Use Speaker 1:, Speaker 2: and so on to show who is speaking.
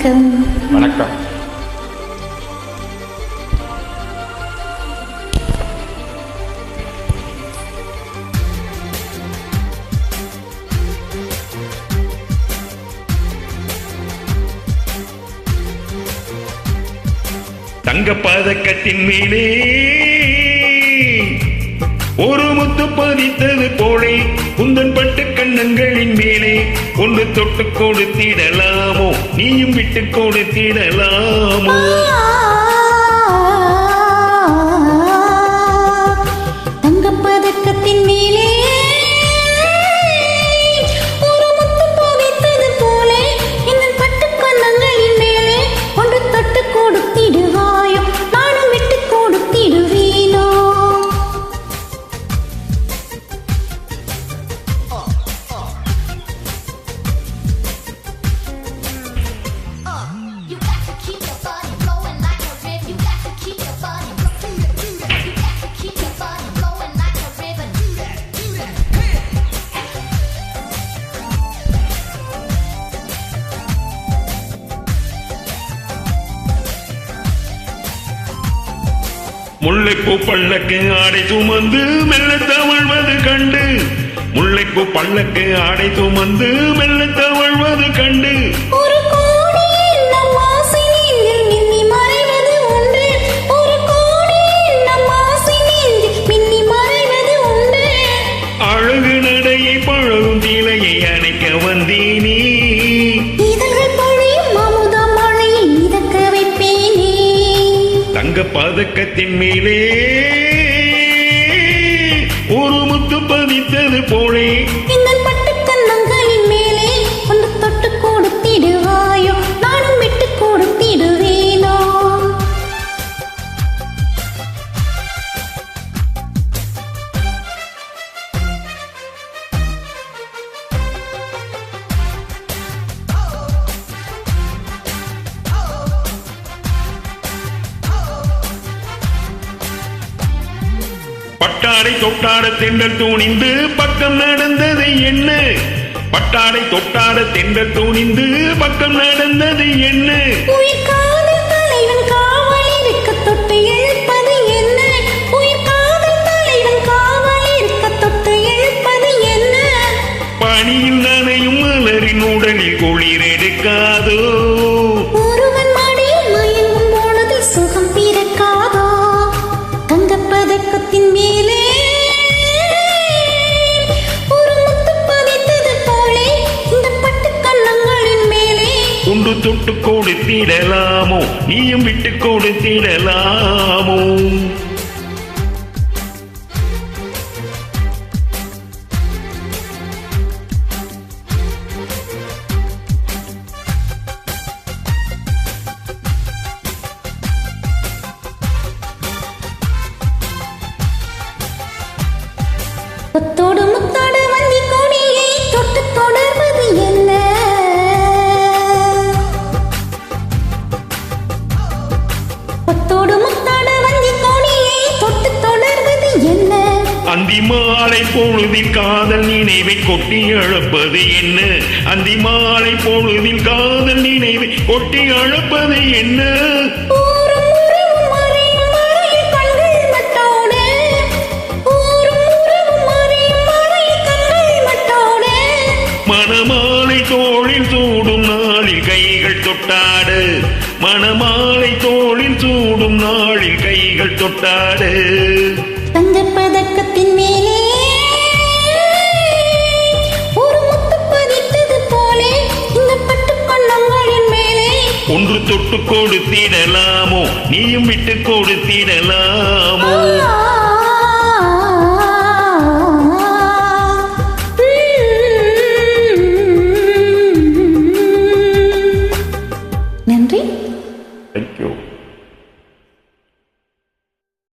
Speaker 1: வணக்கம்.
Speaker 2: வணக்கம்.
Speaker 3: தங்க பதக்கத்தின் மேலே ஒரு முத்து பதித்தது போலே குந்தன் பட்டு கண்ணங்கள் ஒன்று தொட்டு கொடுத்திடலாமோ? நீயும் விட்டு கொடுத்திடலாமோ? முல்லைப்பூ பல்லக்கு ஆடை சுமந்து மெல்ல தவழ்வது கண்டு. முல்லைப்பூ பல்லக்கு ஆடை சுமந்து மெல்ல தவழ்வது கண்டு. அழகு நடையை பழகும் தீலையை அணைக்க வந்தேனே. தங்க பதக்கத்தின் மேலே ஒரு முத்து பதித்தது போலே. பட்டாடை தொட்டாட தெண்டல் தூணிந்து பக்கம் நடந்தது என்ன? பட்டாடை தொட்டாட தெண்டல் தூணிந்து பக்கம் நடந்தது என்ன? பணியில் நனையும் மலரின் உடலில் குளிர் எடுக்காதோ? உண்டு தொட்டு கொடுத்திடலாமோ? நீயும் விட்டு கொடுத்திடலாமோ? அந்தி மாலை பொழுதில் காதல் நினைவை கொட்டி அழப்பது என்ன? அந்தி மாலை பொழுதில் காதல் நினைவை கொட்டி அழப்பது என்ன? தோளில் சூடும் நாளில் கைகள் தொட்டாடு. மணமாலை தோளில் சூடும் நாளில் கைகள் தொட்டாடு. ஒன்று தொட்டு கொடுத்திடலாமோ நீயும் விட்டு கொடுத்திடலாமோ